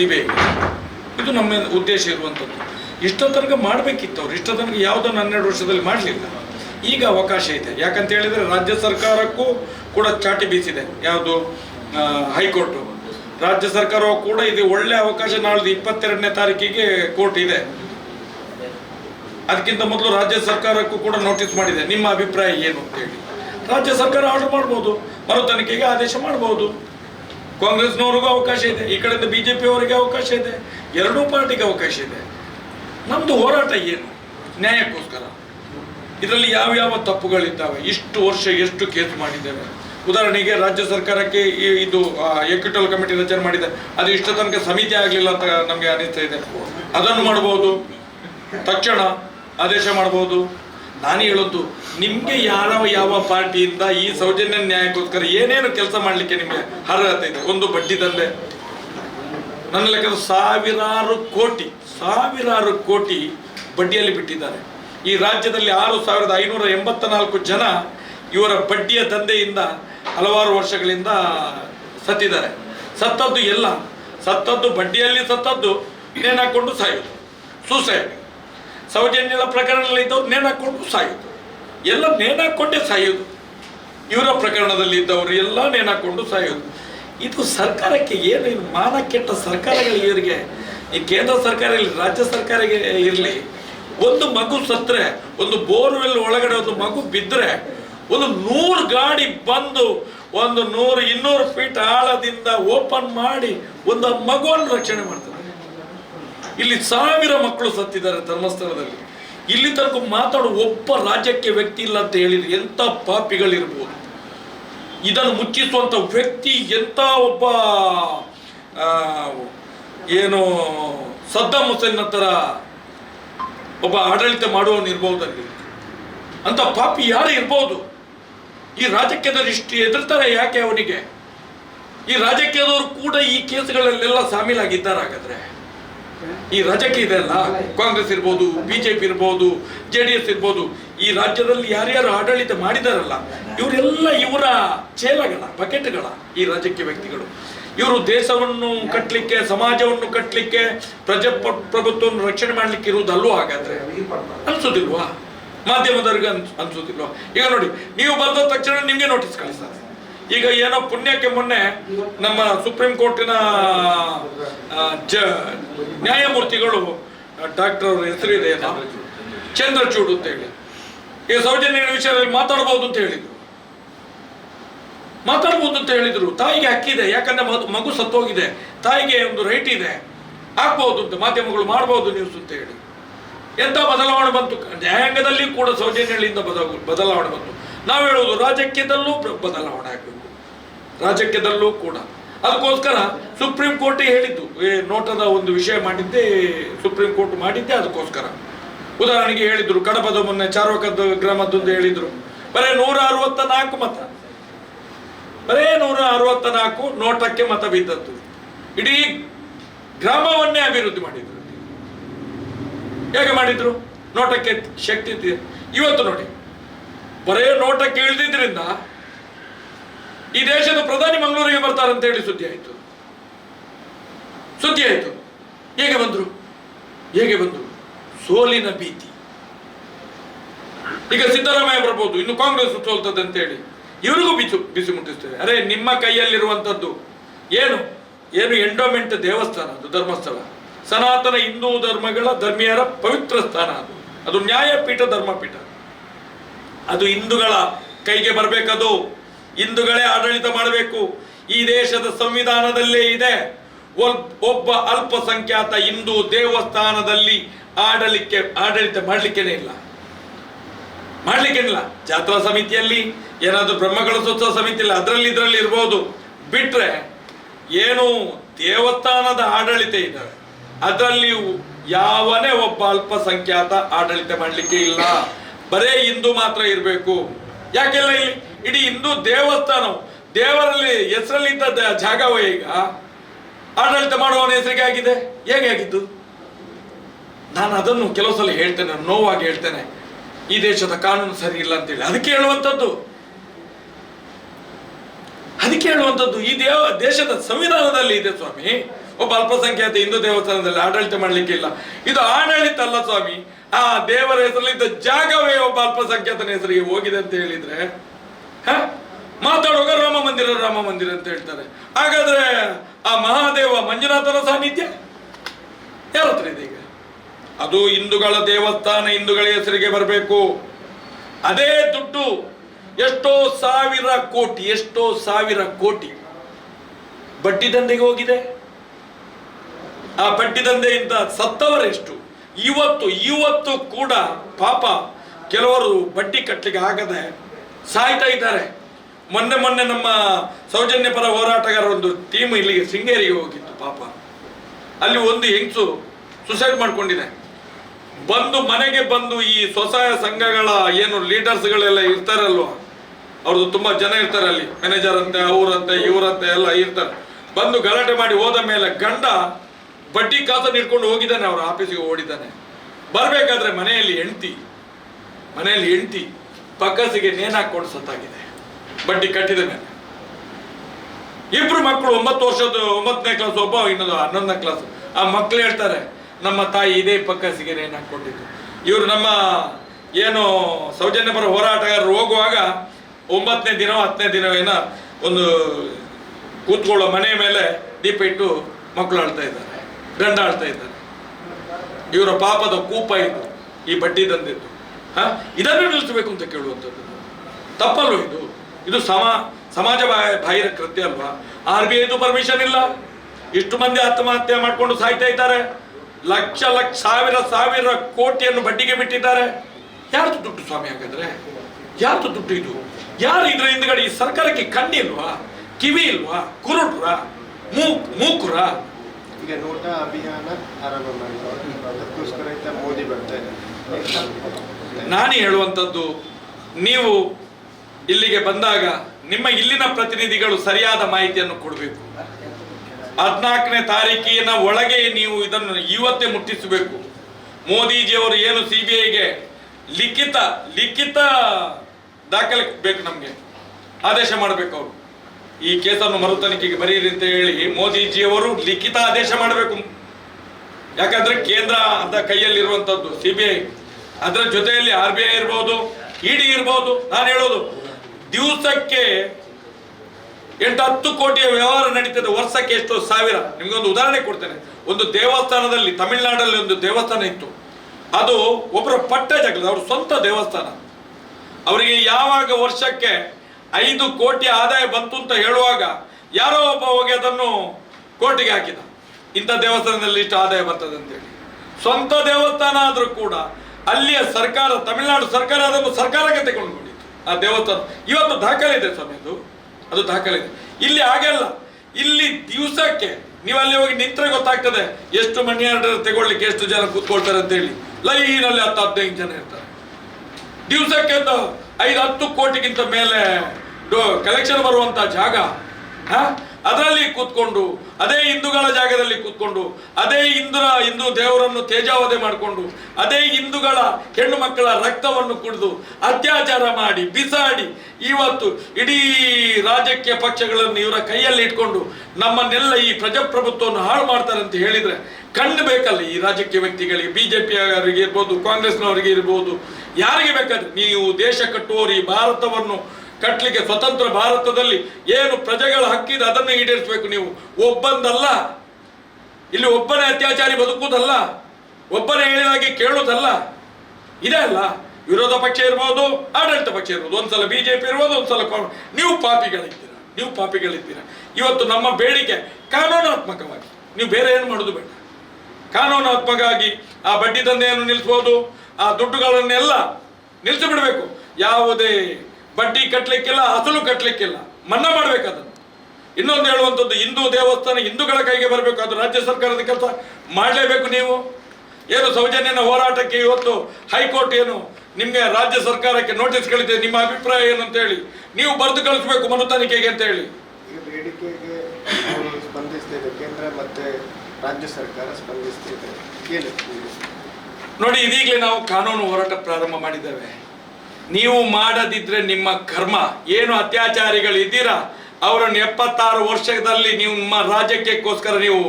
C ಇದು. ನಮ್ಮ ಉದ್ದೇಶ ಇರುವಂಥದ್ದು. ಇಷ್ಟ ತನಕ ಮಾಡಬೇಕಿತ್ತು ಅವ್ರು. ಇಷ್ಟ ತನಕ ಯಾವುದನ್ನು ಹನ್ನೆರಡು ವರ್ಷದಲ್ಲಿ ಮಾಡಲಿಲ್ಲ. ಈಗ ಅವಕಾಶ ಇದೆ. ಯಾಕಂತ ಹೇಳಿದರೆ ರಾಜ್ಯ ಸರ್ಕಾರಕ್ಕೂ ಕೂಡ ಚಾಟಿ ಬೀಸಿದೆ. ಯಾವುದು? ಹೈಕೋರ್ಟು. ರಾಜ್ಯ ಸರ್ಕಾರವು ಕೂಡ ಇದು ಒಳ್ಳೆ ಅವಕಾಶ. ನಾಳೆ ಇಪ್ಪತ್ತೆರಡನೇ ತಾರೀಕಿಗೆ ಕೋರ್ಟ್ ಇದೆ. ಅದಕ್ಕಿಂತ ಮೊದಲು ರಾಜ್ಯ ಸರ್ಕಾರಕ್ಕೂ ಕೂಡ ನೋಟಿಸ್ ಮಾಡಿದೆ. ನಿಮ್ಮ ಅಭಿಪ್ರಾಯ ಏನು ಅಂತ ಹೇಳಿ ರಾಜ್ಯ ಸರ್ಕಾರ ಆರ್ಡರ್ ಮಾಡ್ಬೋದು. ಮರು ತನಿಖೆಗೆ ಆದೇಶ ಮಾಡ್ಬೋದು. ಕಾಂಗ್ರೆಸ್ನವ್ರಿಗೂ ಅವಕಾಶ ಇದೆ, ಈ ಕಡೆಯಿಂದ ಬಿ ಜೆ ಪಿಯವರಿಗೆ ಅವಕಾಶ ಇದೆ, ಎರಡೂ ಪಾರ್ಟಿಗೆ ಅವಕಾಶ ಇದೆ. ನಮ್ಮದು ಹೋರಾಟ ಏನು? ನ್ಯಾಯಕ್ಕೋಸ್ಕರ. ಇದರಲ್ಲಿ ಯಾವ್ಯಾವ ತಪ್ಪುಗಳಿದ್ದಾವೆ? ಇಷ್ಟು ವರ್ಷ ಎಷ್ಟು ಕೇಸ್ ಮಾಡಿದ್ದೇವೆ? ಉದಾಹರಣೆಗೆ ರಾಜ್ಯ ಸರ್ಕಾರಕ್ಕೆ ಇದು ಎಕ್ವಿಟಲ್ ಕಮಿಟಿ ರಚನೆ ಮಾಡಿದೆ. ಅದು ಇಷ್ಟ ತನಕ ಸಮಿತಿ ಆಗಲಿಲ್ಲ ಅಂತ ನಮಗೆ ಅನಿಸ್ತಾ ಇದೆ. ಅದನ್ನು ಮಾಡಬಹುದು. ತಕ್ಷಣ ಆದೇಶ ಮಾಡಬಹುದು. ನಾನು ಹೇಳೋದು, ನಿಮಗೆ ಯಾವ ಯಾವ ಪಾರ್ಟಿಯಿಂದ ಈ ಸೌಜನ್ಯ ನ್ಯಾಯಕ್ಕೋಸ್ಕರ ಏನೇನು ಕೆಲಸ ಮಾಡಲಿಕ್ಕೆ ನಿಮಗೆ ಅರ್ಹತೆ ಇದೆ? ಒಂದು ಬಡ್ಡಿ ದಂಧೆ. ನನ್ನ ಲೆಕ್ಕದ ಸಾವಿರಾರು ಕೋಟಿ ಸಾವಿರಾರು ಕೋಟಿ ಬಡ್ಡಿಯಲ್ಲಿ ಬಿಟ್ಟಿದ್ದಾರೆ. ಈ ರಾಜ್ಯದಲ್ಲಿ ಆರು ಸಾವಿರದ ಐನೂರ ಎಂಬತ್ತ ನಾಲ್ಕು ಜನ ಇವರ ಬಡ್ಡಿಯ ದಂಧೆಯಿಂದ ಹಲವಾರು ವರ್ಷಗಳಿಂದ ಸತ್ತಿದ್ದಾರೆ. ಸತ್ತದ್ದು ಎಲ್ಲ, ಸತ್ತದ್ದು ಬಡ್ಡಿಯಲ್ಲಿ ಸತ್ತದ್ದು ನೇಣಾಕೊಂಡು ಸಾಯೋದು ಸೂಸೈಡ್ ಸೌಜನ್ಯದ ಪ್ರಕರಣದಲ್ಲಿ ಇದ್ದವ್ರು ನೇಣಾಕೊಂಡು ಸಾಯೋದು. ಎಲ್ಲ ನೇಣಾಕೊಂಡೇ ಸಾಯೋದು. ಇವರ ಪ್ರಕರಣದಲ್ಲಿ ಇದ್ದವರು ಎಲ್ಲ ನೇಣಾಕೊಂಡು ಸಾಯೋದು. ಇದು ಸರ್ಕಾರಕ್ಕೆ ಏನು ಮಾನ ಕೆಟ್ಟ ಸರ್ಕಾರಗಳು ಇವರಿಗೆ ಈ ಕೇಂದ್ರ ಸರ್ಕಾರ ಇರಲಿ, ರಾಜ್ಯ ಸರ್ಕಾರ ಇರಲಿ, ಒಂದು ಮಗು ಸತ್ರೆ, ಒಂದು ಬೋರ್ವೆಲ್ ಒಳಗಡೆ ಒಂದು ಮಗು ಬಿದ್ದರೆ ಒಂದು ನೂರು ಗಾಡಿ ಬಂದು ಒಂದು ನೂರು ಇನ್ನೂರು ಫೀಟ್ ಆಳದಿಂದ ಓಪನ್ ಮಾಡಿ ಒಂದು ಮಗುವನ್ನು ರಕ್ಷಣೆ ಮಾಡ್ತಾರೆ. ಇಲ್ಲಿ ಸಾವಿರ ಮಕ್ಕಳು ಸತ್ತಿದ್ದಾರೆ ಧರ್ಮಸ್ಥಳದಲ್ಲಿ. ಇಲ್ಲಿ ತನಕ ಮಾತಾಡೋ ಒಬ್ಬ ರಾಜ್ಯಕ್ಕೆ ವ್ಯಕ್ತಿ ಇಲ್ಲ ಅಂತ ಹೇಳಿದ್ರೆ ಎಂಥ ಪಾಪಿಗಳಿರ್ಬೋದು. ಇದನ್ನು ಮುಚ್ಚಿಸುವಂತ ವ್ಯಕ್ತಿ ಎಂಥ ಒಬ್ಬ ಏನು ಸದ್ದಾಂ ಹುಸೇನ್ ಹತ್ರ ಒಬ್ಬ ಆಡಳಿತ ಮಾಡುವವನು ಇರ್ಬಹುದಲ್ಲಿ ಅಂತ ಪಾಪಿ ಯಾರು ಇರ್ಬೋದು. ಈ ರಾಜಕೀಯದವ್ರು ಇಷ್ಟು ಎದುರ್ತಾರೆ ಯಾಕೆ ಅವನಿಗೆ? ಈ ರಾಜಕೀಯದವರು ಕೂಡ ಈ ಕೇಸ್ಗಳಲ್ಲೆಲ್ಲ ಸಾಮೀಲಾಗಿದ್ದಾರೆ ಹಾಗಾದ್ರೆ ಈ ರಾಜಕೀಯ ಇದೆ ಅಲ್ಲ? ಕಾಂಗ್ರೆಸ್ ಇರ್ಬೋದು, ಬಿಜೆಪಿ ಇರ್ಬೋದು, ಜೆ ಡಿ ಎಸ್ ಇರ್ಬೋದು, ಈ ರಾಜ್ಯದಲ್ಲಿ ಯಾರ್ಯಾರು ಆಡಳಿತ ಮಾಡಿದಾರಲ್ಲ, ಇವರೆಲ್ಲ ಇವರ ಚೇಲಗಳ, ಬಕೆಟ್ಗಳ ಈ ರಾಜಕೀಯ ವ್ಯಕ್ತಿಗಳು. ಇವರು ದೇಶವನ್ನು ಕಟ್ಟಲಿಕ್ಕೆ ಸಮಾಜವನ್ನು ಕಟ್ಟಲಿಕ್ಕೆ ಪ್ರಜಾಪ್ರಭುತ್ವವನ್ನು ರಕ್ಷಣೆ ಮಾಡಲಿಕ್ಕೆ ಇರುವುದಲ್ವೋ ಹಾಗಾದ್ರೆ ಅನ್ಸೋದಿಲ್ವಾ? ಮಾಧ್ಯಮದವ್ರಿಗೆ ಅನ್ಸೋದಿಲ್ವಾ? ಈಗ ನೋಡಿ, ನೀವು ಬಂದ ತಕ್ಷಣ ನಿಮಗೆ ನೋಟಿಸ್ ಕಳಿಸ್ತಾರೆ. ಈಗ ಏನೋ ಪುಣ್ಯಕ್ಕೆ ಮೊನ್ನೆ ನಮ್ಮ ಸುಪ್ರೀಂ ಕೋರ್ಟಿನ ಜ, ನ್ಯಾಯಮೂರ್ತಿಗಳು ಡಾಕ್ಟರ್ ಅವ್ರ ಹೆಸರಿದೆ ಚಂದ್ರಚೂಡ್ ಅಂತ ಹೇಳಿ. ಈ ಸೌಜನ್ಯ ವಿಷಯದಲ್ಲಿ ಮಾತಾಡ್ಬೋದು ಅಂತ ಹೇಳಿದ್ರು. ಮಾತಾಡ್ಬೋದು ಅಂತ ಹೇಳಿದ್ರು. ತಾಯಿಗೆ ಹಕ್ಕಿದೆ, ಯಾಕಂದ್ರೆ ಮಗು- ಸತ್ತೋಗಿದೆ, ತಾಯಿಗೆ ಒಂದು ರೈಟ್ ಇದೆ. ಆಗ್ಬಹುದು ಅಂತ ಮಾಧ್ಯಮಗಳು ಮಾಡಬಹುದು ನ್ಯೂಸ್ ಅಂತ ಹೇಳಿ. ಎಂತ ಬದಲಾವಣೆ ಬಂತು? ನ್ಯಾಯಾಂಗದಲ್ಲಿ ಕೂಡ ಸೌಜನ್ಯಗಳಿಂದ ಬದ ಬದಲಾವಣೆ ಬಂತು. ನಾವು ಹೇಳುವುದು ರಾಜಕೀಯದಲ್ಲೂ ಬದಲಾವಣೆ ಆಗಬೇಕು. ರಾಜಕೀಯದಲ್ಲೂ ಕೂಡ. ಅದಕ್ಕೋಸ್ಕರ ಸುಪ್ರೀಂ ಕೋರ್ಟ್ ಹೇಳಿದ್ದು, ಏ, ನೋಟದ ಒಂದು ವಿಷಯ ಮಾಡಿದ್ದೇ, ಸುಪ್ರೀಂ ಕೋರ್ಟ್ ಮಾಡಿದ್ದೆ ಅದಕ್ಕೋಸ್ಕರ. ಉದಾಹರಣೆಗೆ ಹೇಳಿದ್ರು ಕಡಪದ ಮೊನ್ನೆ ಚಾರ್ವಕದ ಗ್ರಾಮದ್ದೊಂದು ಹೇಳಿದ್ರು, ಬರೇ ನೂರ ಅರವತ್ತ ನಾಲ್ಕು ಮತ. ಬರೇ ನೂರ ಅರವತ್ತ ನಾಲ್ಕು ನೋಟಕ್ಕೆ ಮತ ಬಿದ್ದದ್ದು. ಇಡೀ ಗ್ರಾಮವನ್ನೇ ಅಭಿವೃದ್ಧಿ ಮಾಡಿದ್ರು. ಹೇಗೆ ಮಾಡಿದ್ರು? ನೋಟಕ್ಕೆ ಶಕ್ತಿ ಇವತ್ತು ನೋಡಿ. ಬರೇ ನೋಟಕ್ಕೆ ಇಳಿದಿದ್ರಿಂದ ಈ ದೇಶದ ಪ್ರಧಾನಿ ಮಂಗಳೂರಿಗೆ ಬರ್ತಾರಂತ ಹೇಳಿ ಸುದ್ದಿ ಆಯಿತು. ಸುದ್ದಿ ಆಯಿತು. ಹೇಗೆ ಬಂದರು? ಹೇಗೆ ಬಂದರು? ಸೋಲಿನ ಭೀತಿ. ಈಗ ಸಿದ್ದರಾಮಯ್ಯ ಬರ್ಬೋದು, ಇನ್ನು ಕಾಂಗ್ರೆಸ್ ಸೋಲ್ತದೆ ಅಂತ ಹೇಳಿ. ಇವರಿಗೂ ಬಿಸಿ ಬಿಸಿ ಮುಟ್ಟಿಸ್ತೇವೆ ಅರೆ, ನಿಮ್ಮ ಕೈಯಲ್ಲಿರುವಂಥದ್ದು ಏನು? ಏನು ಎಂಡೋಮೆಂಟ್ ದೇವಸ್ಥಾನ, ಅದು ಧರ್ಮಸ್ಥಳ. ಸನಾತನ ಹಿಂದೂ ಧರ್ಮಗಳ ಧರ್ಮೀಯರ ಪವಿತ್ರ ಸ್ಥಾನ ಅದು. ಅದು ನ್ಯಾಯಪೀಠ, ಧರ್ಮಪೀಠ. ಅದು ಹಿಂದೂಗಳ ಕೈಗೆ ಬರಬೇಕದು. ಹಿಂದೂಗಳೇ ಆಡಳಿತ ಮಾಡಬೇಕು. ಈ ದೇಶದ ಸಂವಿಧಾನದಲ್ಲೇ ಇದೆ. ಒಬ್ಬ ಅಲ್ಪಸಂಖ್ಯಾತ ಹಿಂದೂ ದೇವಸ್ಥಾನದಲ್ಲಿ ಆಡಲಿಕ್ಕೆ, ಆಡಳಿತ ಮಾಡಲಿಕ್ಕೇನೆ ಇಲ್ಲ. ಮಾಡಲಿಕ್ಕೇನಿಲ್ಲ. ಜಾತ್ರಾ ಸಮಿತಿಯಲ್ಲಿ ಏನಾದರೂ ಬ್ರಹ್ಮಗಳು ಸುತ್ತ ಸಮಿತಿ ಇಲ್ಲ, ಅದರಲ್ಲಿ ಇದರಲ್ಲಿ ಇರ್ಬೋದು. ಬಿಟ್ಟರೆ ಏನು ದೇವಸ್ಥಾನದ ಆಡಳಿತ ಇದೆ. ಅದರಲ್ಲಿ ಯಾವನೇ ಒಬ್ಬ ಅಲ್ಪಸಂಖ್ಯಾತ ಆಡಳಿತ ಮಾಡಲಿಕ್ಕೆ ಇಲ್ಲ. ಬರೇ ಹಿಂದೂ ಮಾತ್ರ ಇರಬೇಕು. ಯಾಕೆಲ್ಲ ಇಲ್ಲಿ? ಇಡೀ ಹಿಂದೂ ದೇವಸ್ಥಾನವು ದೇವರಲ್ಲಿ ಹೆಸರಲ್ಲಿದ್ದ ಇದ್ದ ಜಾಗವೇ ಈಗ. ಆಡಳಿತ ಮಾಡುವವನ ಹೆಸರಿಗೆ ಆಗಿದೆ. ಹೇಗೆ ಆಗಿದ್ದು? ನಾನು ಅದನ್ನು ಕೆಲವು ಸಲ ಹೇಳ್ತೇನೆ, ನೋವಾಗಿ ಹೇಳ್ತೇನೆ. ಈ ದೇಶದ ಕಾನೂನು ಸರಿ ಇಲ್ಲ ಅಂತೇಳಿ. ಅದಕ್ಕೆ ಹೇಳುವಂಥದ್ದು. ಅದಕ್ಕೆ ಹೇಳುವಂಥದ್ದು, ಈ ದೇವ, ದೇಶದ ಸಂವಿಧಾನದಲ್ಲಿ ಇದೆ ಸ್ವಾಮಿ. ಒಬ್ಬ ಅಲ್ಪಸಂಖ್ಯಾತ ಹಿಂದೂ ದೇವಸ್ಥಾನದಲ್ಲಿ ಆಡಳಿತ ಮಾಡಲಿಕ್ಕೆ ಇಲ್ಲ. ಇದು ಆಡಳಿತ ಅಲ್ಲ ಸ್ವಾಮಿ. ಆ ದೇವರ ಹೆಸರಲ್ಲಿದ್ದ ಜಾಗವೇ ಒಬ್ಬ ಅಲ್ಪಸಂಖ್ಯಾತನ ಹೆಸರಿಗೆ ಹೋಗಿದೆ ಅಂತ ಹೇಳಿದ್ರೆ? ಮಾತಾಡುವಾಗ ರಾಮ ಮಂದಿರ ರಾಮ ಮಂದಿರ ಅಂತ ಹೇಳ್ತಾರೆ. ಹಾಗಾದ್ರೆ ಆ ಮಹಾದೇವ ಮಂಜುನಾಥನ ಸಾನ್ನಿಧ್ಯ? ಯಾರ ಹತ್ರ ಇದೆ ಈಗ? ಅದು ಹಿಂದೂಗಳ ದೇವಸ್ಥಾನ, ಹಿಂದೂಗಳ ಹೆಸರಿಗೆ ಬರಬೇಕು. ಅದೇ ದುಡ್ಡು ಎಷ್ಟೋ ಸಾವಿರ ಕೋಟಿ, ಎಷ್ಟೋ ಸಾವಿರ ಕೋಟಿ ಬಡ್ಡಿ ದಂಧೆಗೆ ಹೋಗಿದೆ. ಆ ಬಡ್ಡಿ ದಂಧೆಯಿಂದ ಸತ್ತವರೆಷ್ಟು ಇವತ್ತು ಇವತ್ತು ಕೂಡ ಪಾಪ ಕೆಲವರು ಬಡ್ಡಿ ಕಟ್ಟಲಿಕ್ಕೆ ಆಗದೆ ಸಾಯ್ತಾ ಇದ್ದಾರೆ. ಮೊನ್ನೆ ಮೊನ್ನೆ ನಮ್ಮ ಸೌಜನ್ಯ ಪರ ಹೋರಾಟಗಾರ ಒಂದು ಟೀಮ್ ಇಲ್ಲಿಗೆ ಶೃಂಗೇರಿಗೆ ಹೋಗಿತ್ತು ಪಾಪ. ಅಲ್ಲಿ ಒಂದು ಹೆಂಗಸು ಸುಸೈಡ್ ಮಾಡ್ಕೊಂಡಿದೆ. ಬಂದು ಮನೆಗೆ ಬಂದು ಈ ಸ್ವಸಹಾಯ ಸಂಘಗಳ ಏನು ಲೀಡರ್ಸ್ಗಳೆಲ್ಲ ಇರ್ತಾರಲ್ವ, ಅವ್ರದ್ದು ತುಂಬಾ ಜನ ಇರ್ತಾರೆ ಅಲ್ಲಿ. ಮ್ಯಾನೇಜರ್ ಅಂತೆ, ಅವರಂತೆ, ಇವರಂತೆ ಎಲ್ಲ ಇರ್ತಾರೆ. ಬಂದು ಗಲಾಟೆ ಮಾಡಿ ಹೋದ ಮೇಲೆ ಗಂಡ ಬಡ್ಡಿ ಕಾಸನ್ನು ಇಟ್ಕೊಂಡು ಹೋಗಿದ್ದಾನೆ, ಅವ್ರ ಆಫೀಸಿಗೆ ಓಡಿದ್ದಾನೆ. ಬರಬೇಕಾದ್ರೆ ಮನೆಯಲ್ಲಿ ಹೆಂಡ್ತಿ ಮನೆಯಲ್ಲಿ ಹೆಂಡ್ತಿ. ಪಕ್ಕಸಿಗೆ ನೇಣು ಹಾಕೊಂಡು ಸತ್ತಾಗಿದೆ. ಬಡ್ಡಿ ಕಟ್ಟಿದ ಮೇಲೆ. ಇಬ್ರು ಮಕ್ಕಳು ಒಂಬತ್ತು ವರ್ಷದ, ಒಂಬತ್ತನೇ ಕ್ಲಾಸ್ ಒಬ್ಬ ಇನ್ನೊಂದು ಹನ್ನೊಂದನೇ ಕ್ಲಾಸ್ ಆ ಮಕ್ಕಳು ಹೇಳ್ತಾರೆ, ನಮ್ಮ ತಾಯಿ ಇದೇ ಪಕ್ಕಸಿಗೆ ನೇಣು ಹಾಕೊಂಡಿದ್ದು ಇವರು ನಮ್ಮ ಏನು ಸೌಜನ್ಯ ಪರ ಹೋರಾಟಗಾರರು ಹೋಗುವಾಗ ಒಂಬತ್ತನೇ ದಿನ ಹತ್ತನೇ ದಿನ ಏನೋ ಒಂದು ಕೂತ್ಕೊಳ್ಳೋ ಮನೆ ಮೇಲೆ ದೀಪ ಇಟ್ಟು ಮಕ್ಕಳು ಆಳ್ತಾ ಇದ್ದಾರೆ ಗಂಡ ಆಳ್ತಾ ಇದ್ದಾರೆ. ಇವರ ಪಾಪದ ಕೂಪ ಇದು, ಈ ಬಡ್ಡಿ ದಂದಿದ್ದು ಹ ಇದನ್ನು ನಿಲ್ಲಿಸಬೇಕು ಅಂತ ಕೇಳುವಂಥದ್ದು. ತಪ್ಪಲ್ವ ಇದು? ಇದು ಸಮ, ಸಮಾಜ ಬಾಹಿ- ಬಾಹಿರ ಕೃತ್ಯ ಅಲ್ವಾ? ಆರ್ ಬಿ ಐದು ಪರ್ಮಿಷನ್ ಇಲ್ಲ. ಇಷ್ಟು ಮಂದಿ ಆತ್ಮಹತ್ಯೆ ಮಾಡಿಕೊಂಡು ಸಾಯ್ತಾ ಇದ್ದಾರೆ. ಲಕ್ಷ ಲಕ್ಷ, ಸಾವಿರ ಸಾವಿರ ಕೋಟಿಯನ್ನು ಬಡ್ಡಿಗೆ ಬಿಟ್ಟಿದ್ದಾರೆ. ಯಾರ್ದು ದುಡ್ಡು ಸ್ವಾಮಿ ಹಾಗಾದ್ರೆ? ಯಾರ್ದು ದುಡ್ಡು ಇದು? ಯಾರು ಇದ್ರ ಹಿಂದ್ಗಡೆ ಈ ಸರ್ಕಾರಕ್ಕೆ ಕಣ್ಣಿಲ್ವಾ ಕಿವಿ ಇಲ್ವಾ? ಕುರುಡ್ರ? ಮೂಕ್, ಮೂಕುರ? ಈಗ ನೋಟಾ ಅಭಿಯಾನ ಆರಂಭ ಮಾಡಿದ್ರು ಅದಕ್ಕೋಸ್ಕರ ಮೋದಿ ಬರ್ತಾ ಇದ್ದಾರೆ. ನಾನು ಹೇಳುವಂಥದ್ದು, ನೀವು ಇಲ್ಲಿಗೆ ಬಂದಾಗ ನಿಮ್ಮ ಇಲ್ಲಿನ ಪ್ರತಿನಿಧಿಗಳು ಸರಿಯಾದ ಮಾಹಿತಿಯನ್ನು ಕೊಡಬೇಕು. ಹದಿನಾಲ್ಕನೇ ತಾರೀಕಿನ ಒಳಗೆ ನೀವು ಇದನ್ನು ಇವತ್ತೇ ಮುಟ್ಟಿಸಬೇಕು. ಮೋದಿಜಿಯವರು ಏನು ಸಿ ಬಿ ಐಗೆ ಲಿಖಿತ ಲಿಖಿತ ದಾಖಲೆ ಬೇಕು ನಮಗೆ. ಆದೇಶ ಮಾಡಬೇಕು ಅವರು. ಈ ಕೇಸನ್ನು ಮರು ತನಿಖೆಗೆ ಬರೀರಿ ಅಂತ ಹೇಳಿ ಮೋದಿಜಿಯವರು ಲಿಖಿತ ಆದೇಶ ಮಾಡಬೇಕು. ಯಾಕಂದ್ರೆ ಕೇಂದ್ರ ಅಂತ ಕೈಯಲ್ಲಿರುವಂಥದ್ದು ಸಿ ಬಿ ಐ ಅದರ ಜೊತೆಯಲ್ಲಿ ಆರ್ ಬಿ ಐ ಇರ್ಬೋದು, ಇಡಿ ಇರ್ಬೋದು, ನಾನು ಹೇಳೋದು, ದಿವಸಕ್ಕೆ ಎಂಟು ಹತ್ತು ಕೋಟಿಯ ವ್ಯವಹಾರ ನಡೀತದೆ, ವರ್ಷಕ್ಕೆ ಎಷ್ಟು ಸಾವಿರ. ನಿಮ್ಗೊಂದು ಉದಾಹರಣೆ ಕೊಡ್ತೇನೆ. ಒಂದು ದೇವಸ್ಥಾನದಲ್ಲಿ, ತಮಿಳ್ನಾಡಲ್ಲಿ ಒಂದು ದೇವಸ್ಥಾನ ಇತ್ತು. ಅದು ಒಬ್ಬರ ಪಟ್ಟ ಜಗದ ಅವ್ರ ಸ್ವಂತ ದೇವಸ್ಥಾನ. ಅವರಿಗೆ ಯಾವಾಗ ವರ್ಷಕ್ಕೆ ಐದು ಕೋಟಿ ಆದಾಯ ಬಂತು ಅಂತ ಹೇಳುವಾಗ, ಯಾರೋ ಒಬ್ಬ ಹೋಗಿ ಅದನ್ನು ಕೋಟಿಗೆ ಹಾಕಿದ. ಇಂಥ ದೇವಸ್ಥಾನದಲ್ಲಿ ಇಷ್ಟು ಆದಾಯ ಬರ್ತದೆ ಅಂತೇಳಿ. ಸ್ವಂತ ದೇವಸ್ಥಾನ ಆದರೂ ಕೂಡ ಅಲ್ಲಿಯ ಸರ್ಕಾರ, ತಮಿಳುನಾಡು ಸರ್ಕಾರ ಅದನ್ನು ಸರ್ಕಾರಕ್ಕೆ ತೆಗೆದುಕೊಂಡಿತ್ತು ಆ ದೇವಸ್ಥಾನ ಇವತ್ತು ದಾಖಲೆ ಇದೆ ಸ್ವಾಮಿ, ಅದು. ಅದು ದಾಖಲೆ ಇದೆ. ಇಲ್ಲಿ ಹಾಗೆಲ್ಲ ಇಲ್ಲಿ ದಿವಸಕ್ಕೆ ನೀವು ಅಲ್ಲಿ ಹೋಗಿ ನಿಂತ್ರೆ ಗೊತ್ತಾಗ್ತದೆ ಎಷ್ಟು ಆರ್ಡರ್ ತಗೊಳ್ಳಿಕ್ಕೆ ಎಷ್ಟು ಜನ ಕೂತ್ಕೊಳ್ತಾರೆ ಅಂತ ಅಂತೇಳಿ. ಲೈನಲ್ಲಿ ಹತ್ತು ಹದಿನೈದು ಜನ ಇರ್ತಾರೆ. ದಿವಸಕ್ಕೆ ಒಂದು ಐದು ಹತ್ತು ಕೋಟಿಗಿಂತ ಮೇಲೆ ಕಲೆಕ್ಷನ್ ಬರುವಂತ ಜಾಗ, ಹ? ಅದರಲ್ಲಿ ಕೂತ್ಕೊಂಡು, ಅದೇ ಹಿಂದೂಗಳ ಜಾಗದಲ್ಲಿ ಕೂತ್ಕೊಂಡು, ಅದೇ ಹಿಂದೂರ ಹಿಂದೂ ದೇವರನ್ನು ತೇಜಾವಧೆ ಮಾಡಿಕೊಂಡು, ಅದೇ ಹಿಂದೂಗಳ ಹೆಣ್ಣು ಮಕ್ಕಳ ರಕ್ತವನ್ನು ಕುಡಿದು ಅತ್ಯಾಚಾರ ಮಾಡಿ, ಬಿಸಾಡಿ, ಇವತ್ತು ಇಡೀ ರಾಜಕೀಯ ಪಕ್ಷಗಳನ್ನು ಇವರ ಕೈಯಲ್ಲಿ ಇಟ್ಕೊಂಡು ನಮ್ಮನ್ನೆಲ್ಲ ಈ ಪ್ರಜಾಪ್ರಭುತ್ವವನ್ನು ಹಾಳು ಮಾಡ್ತಾರೆ ಅಂತ ಹೇಳಿದ್ರೆ ಕಣ್ಣು ಬೇಕಲ್ಲ ಈ ರಾಜಕೀಯ ವ್ಯಕ್ತಿಗಳಿಗೆ. ಬಿಜೆಪಿ ಅವರಿಗೆ ಇರ್ಬೋದು, ಕಾಂಗ್ರೆಸ್ನವರಿಗೆ ಇರ್ಬೋದು, ಯಾರಿಗೆ ಬೇಕಾದ್ರೆ. ನೀವು ದೇಶ ಕಟ್ಟುವವರು ಈ ಭಾರತವನ್ನು ಕಟ್ಟಲಿಕ್ಕೆ ಸ್ವತಂತ್ರ ಭಾರತದಲ್ಲಿ ಏನು ಪ್ರಜೆಗಳ ಹಕ್ಕಿದೆ ಅದನ್ನು ಈಡೇರಿಸಬೇಕು ನೀವು. ಒಬ್ಬಂದಲ್ಲ, ಇಲ್ಲಿ ಒಬ್ಬನೇ ಅತ್ಯಾಚಾರಿ ಬದುಕುವುದಲ್ಲ, ಒಬ್ಬನೇ ಹೇಳಿದಾಗೆ ಕೇಳುವುದಲ್ಲ, ಇದೆ ಅಲ್ಲ. ವಿರೋಧ ಪಕ್ಷ ಇರ್ಬೋದು, ಆಡಳಿತ ಪಕ್ಷ ಇರ್ಬೋದು, ಒಂದ್ಸಲ ಬಿಜೆಪಿ ಇರ್ಬೋದು, ಒಂದ್ಸಲ ಕಾಂಗ್ರೆಸ್. ನೀವು ಪಾಪಿಗಳಿದ್ದೀರಾ? ನೀವು ಪಾಪಿಗಳಿದ್ದೀರಾ? ಇವತ್ತು ನಮ್ಮ ಬೇಡಿಕೆ ಕಾನೂನಾತ್ಮಕವಾಗಿ. ನೀವು ಬೇರೆ ಏನು ಮಾಡೋದು ಬೇಡ. ಕಾನೂನಾತ್ಮಕವಾಗಿ ಆ ಬಡ್ಡಿ ದಂಧೆಯನ್ನು ನಿಲ್ಲಿಸ್ಬೋದು, ಆ ದುಡ್ಡುಗಳನ್ನೆಲ್ಲ ನಿಲ್ಲಿಸಿಬಿಡಬೇಕು ಯಾವುದೇ ಬಡ್ಡಿ ಕಟ್ಟಲಿಕ್ಕಿಲ್ಲ ಅಸಲು ಕಟ್ಟಲಿಕ್ಕಿಲ್ಲ ಮನ್ನಾ ಮಾಡಬೇಕಾದ ಇನ್ನೊಂದು ಹೇಳುವಂಥದ್ದು ಹಿಂದೂ ದೇವಸ್ಥಾನ ಹಿಂದೂಗಳ ಕೈಗೆ ಬರಬೇಕು ಅದು ರಾಜ್ಯ ಸರ್ಕಾರದ ಕೆಲಸ. ಮಾಡಲೇಬೇಕು ನೀವು. ಏನು ಸೌಜನ್ಯನ ಹೋರಾಟಕ್ಕೆ ಇವತ್ತು ಹೈಕೋರ್ಟ್ ಏನು ನಿಮಗೆ ರಾಜ್ಯ ಸರ್ಕಾರಕ್ಕೆ ನೋಟಿಸ್ ಕಳಿದೆ ನಿಮ್ಮ ಅಭಿಪ್ರಾಯ ಏನು ಅಂತ ಹೇಳಿ ನೀವು ಬರೆದು ಕಳಿಸ್ಬೇಕು ಮನು ತನಿಖೆಗೆ ಅಂತ ಹೇಳಿ ಕೇಂದ್ರ ಮತ್ತೆ ರಾಜ್ಯ ಸರ್ಕಾರ ಸ್ಪಂದಿಸ್ತಿದೆ ನೋಡಿ ಇದೀಗಲೇ ನಾವು ಕಾನೂನು ಹೋರಾಟ ಪ್ರಾರಂಭ ಮಾಡಿದ್ದೇವೆ. ನೀವು ಮಾಡದಿದ್ರೆ ನಿಮ್ಮ ಕರ್ಮ. ಏನು ಅತ್ಯಾಚಾರಿಗಳಿದ್ದೀರಾ? ಅವರನ್ನು ಎಪ್ಪತ್ತಾರು ವರ್ಷದಲ್ಲಿ ನಿಮ್ಮ ರಾಜ್ಯಕ್ಕೋಸ್ಕರ ನೀವು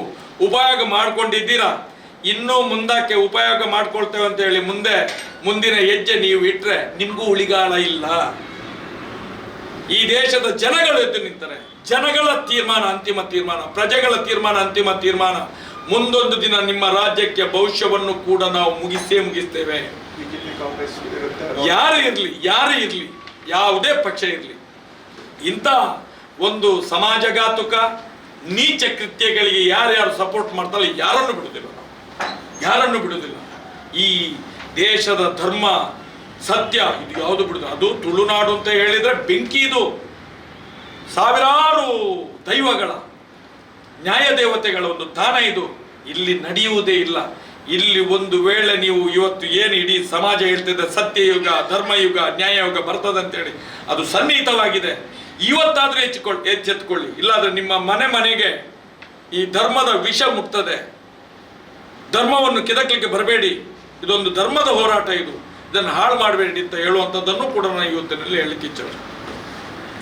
ಉಪಯೋಗ ಮಾಡ್ಕೊಂಡಿದ್ದೀರಾ? ಇನ್ನೂ ಮುಂದಕ್ಕೆ ಉಪಯೋಗ ಮಾಡ್ಕೊಳ್ತೇವೆ ಅಂತ ಹೇಳಿ ಮುಂದೆ, ಮುಂದಿನ ಹೆಜ್ಜೆ ನೀವು ಇಟ್ಟರೆ ನಿಮಗೂ ಉಳಿಗಾಲ ಇಲ್ಲ. ಈ ದೇಶದ ಜನಗಳು ಎದ್ದು ನಿಂತಾರೆ. ಜನಗಳ ತೀರ್ಮಾನ, ಅಂತಿಮ ತೀರ್ಮಾನ, ಪ್ರಜೆಗಳ ತೀರ್ಮಾನ, ಅಂತಿಮ ತೀರ್ಮಾನ. ಮುಂದೊಂದು ದಿನ ನಿಮ್ಮ ರಾಜ್ಯಕ್ಕೆ ಭವಿಷ್ಯವನ್ನು ಕೂಡ ನಾವು ಮುಗಿಸೇ ಮುಗಿಸ್ತೇವೆ. ಯಾರು ಇರಲಿ ಯಾರು ಇರಲಿ, ಯಾವುದೇ ಪಕ್ಷ ಇರಲಿ, ಇಂಥ ಒಂದು ಸಮಾಜಘಾತುಕ ನೀಚ ಕೃತ್ಯಗಳಿಗೆ ಯಾರ್ಯಾರು ಸಪೋರ್ಟ್ ಮಾಡ್ತಾರೆ ಯಾರನ್ನು ಬಿಡುದಿಲ್ಲ ಯಾರನ್ನು ಬಿಡುದಿಲ್ಲ ಈ ದೇಶದ ಧರ್ಮ ಸತ್ಯ, ಇದು ಯಾವುದು ಬಿಡುದು ಅದು ತುಳುನಾಡು ಅಂತ ಹೇಳಿದ್ರೆ ಬೆಂಕಿ ಇದು ಸಾವಿರಾರು ದೈವಗಳ ನ್ಯಾಯ ದೇವತೆಗಳ ಒಂದು ತಾಣ ಇದು. ಇಲ್ಲಿ ನಡೆಯುವುದೇ ಇಲ್ಲ. ಇಲ್ಲಿ ಒಂದು ವೇಳೆ ನೀವು ಇವತ್ತು ಏನು ಇಡೀ ಸಮಾಜ ಹೇಳ್ತಿದೆ, ಸತ್ಯಯುಗ, ಧರ್ಮಯುಗ, ನ್ಯಾಯಯುಗ ಬರ್ತದೆ ಅಂತೇಳಿ ಅದು ಸನ್ನಿಹಿತವಾಗಿದೆ. ಇವತ್ತಾದರೂ ಹೆಚ್ಚಿಕೊಳ್ಳಿ ಎಚ್ಚೆತ್ಕೊಳ್ಳಿ. ಇಲ್ಲಾದ್ರೆ ನಿಮ್ಮ ಮನೆ ಮನೆಗೆ ಈ ಧರ್ಮದ ವಿಷ ಮುಟ್ತದೆ ಧರ್ಮವನ್ನು ಕೆದಕ್ಲಿಕ್ಕೆ ಬರಬೇಡಿ. ಇದೊಂದು ಧರ್ಮದ ಹೋರಾಟ ಇದು. ಇದನ್ನು ಹಾಳು ಮಾಡಬೇಡಿ ಅಂತ ಹೇಳುವಂಥದ್ದನ್ನು ಕೂಡ ನಾನು ಇವತ್ತಿನಲ್ಲಿ ಹೇಳಲಿಕ್ಕೆ ಇಚ್ಛೆ